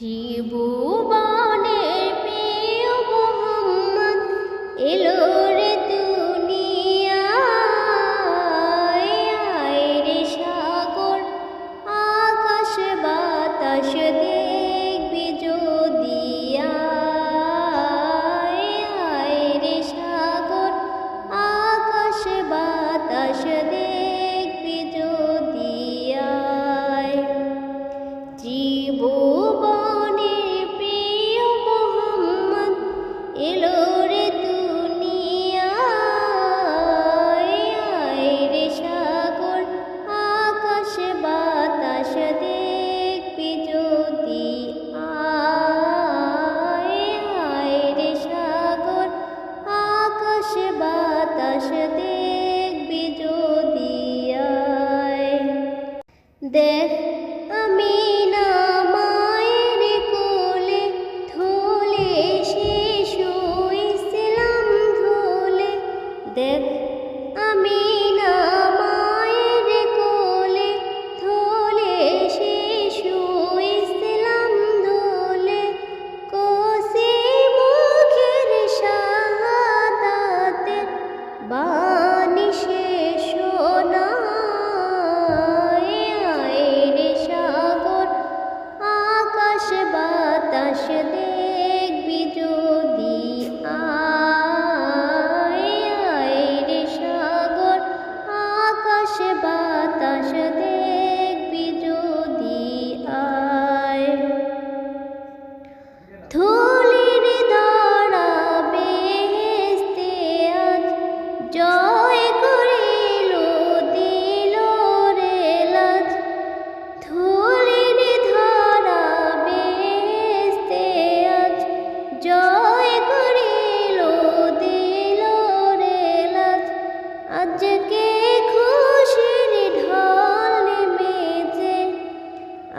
জীবনে প্রিয় মোহাম্মদ এলো There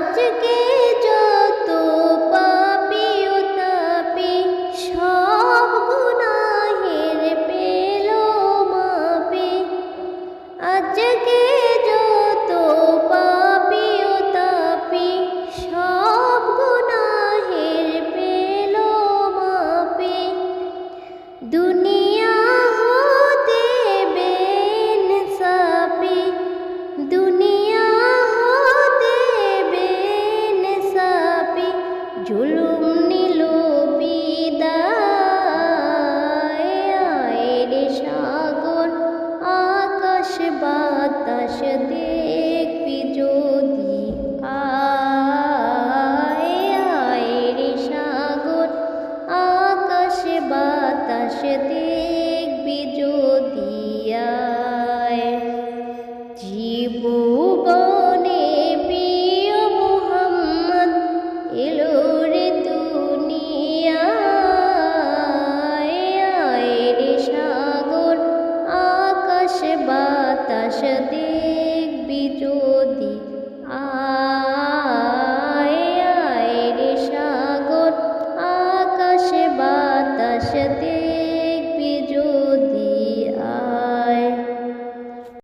सच के 좋을 আশদিক বিচুর